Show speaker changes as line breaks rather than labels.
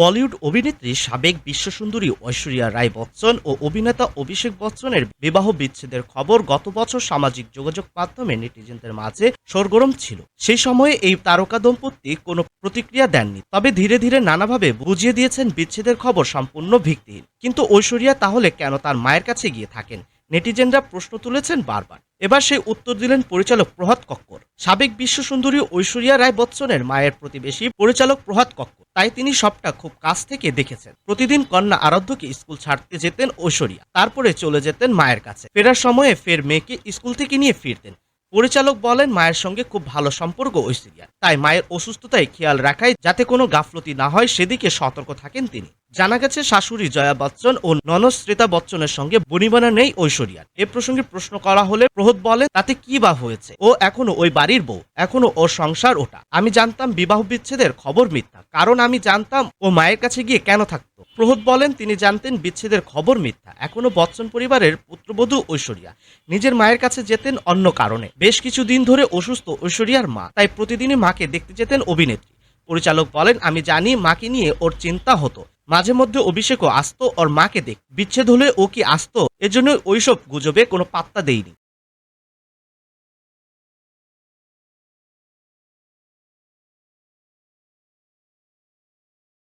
বলিউড অভিনেত্রী সাবেক বিশ্বসুন্দরী ঐশ্বরিয়া রায় বচ্চন ও অভিনেতা অভিষেক বচ্চনের বিবাহ বিচ্ছেদের খবর গত বছর সামাজিক যোগাযোগ মাধ্যমে নেটিজেনদের মাঝে সরগরম ছিল। সেই সময়ে এই তারকা দম্পতি কোনো প্রতিক্রিয়া দেননি, তবে ধীরে ধীরে নানাভাবে বুঝিয়ে দিয়েছেন বিচ্ছেদের খবর সম্পূর্ণ ভিত্তিহীন। কিন্তু ঐশ্বরিয়া তাহলে কেন তার মায়ের কাছে গিয়ে থাকেন? নেটিজেনরা প্রশ্ন তুলেছেন বারবার। এবার সেই উত্তর দিলেন পরিচালক প্রহাত কক্কর। সাবেক বিশ্ব সুন্দরী ঐশ্বরিয়া রায় বচ্চনের মায়ের প্রতিবেশী পরিচালক প্রহাত কক্কর। তাই তিনি সবটা খুব কাছ থেকে দেখেছেন। প্রতিদিন কন্যা আরাধ্যকে স্কুল ছাড়তে যেতেন ঐশ্বরিয়া। তারপরে চলে যেতেন মায়ের কাছে। ফেরার সময়ে ফের মেয়েকে স্কুল থেকে নিয়ে ফিরতেন। পরিচালক বলেন, মায়ের সঙ্গে খুব ভালো সম্পর্ক ঐশ্বরিয়ার তাই মায়ের অসুস্থতায় খেয়াল রাখায় যাতে কোনো গাফলতি না হয়, সেদিকে সতর্ক থাকেন তিনি। জানা গেছে, শাশুড়ি জয়া বচ্চন ও ননদ শ্রেতা বচ্চনের সঙ্গে বনিবনা নেই ঐশ্বরিয়ার। এ প্রসঙ্গে প্রশ্ন করা হলে প্রহত বলেন, তাতে কি বা হয়েছে? ও এখনও ওই বাড়ির বউ, এখনও ওর সংসার ওটা। আমি জানতাম বিবাহ বিচ্ছেদের খবর মিথ্যা। কারণ আমি জানতাম ও মায়ের কাছে গিয়ে কেন থাকতো? প্রহত বলেন, তিনি জানতেন বিচ্ছেদের খবর মিথ্যা। এখনও বচ্চন পরিবারের পুত্রবধূ ঐশ্বরিয়া। নিজের মায়ের কাছে যেতেন অন্য কারণে। বেশ কিছু দিন ধরে অসুস্থ ঐশ্বরিয়ার মা, তাই প্রতিদিনই মাকে দেখতে যেতেন অভিনেত্রী। পরিচালক বলেন, আমি জানি মাকে নিয়ে ওর চিন্তা হতো। মাঝে মধ্যে অভিষেকও আসতো, ওর মাকে দেখ। বিচ্ছেদ হলে ও কি আসতো? এজন্য ওইসব গুজবে কোনো পাত্তা দেয়নি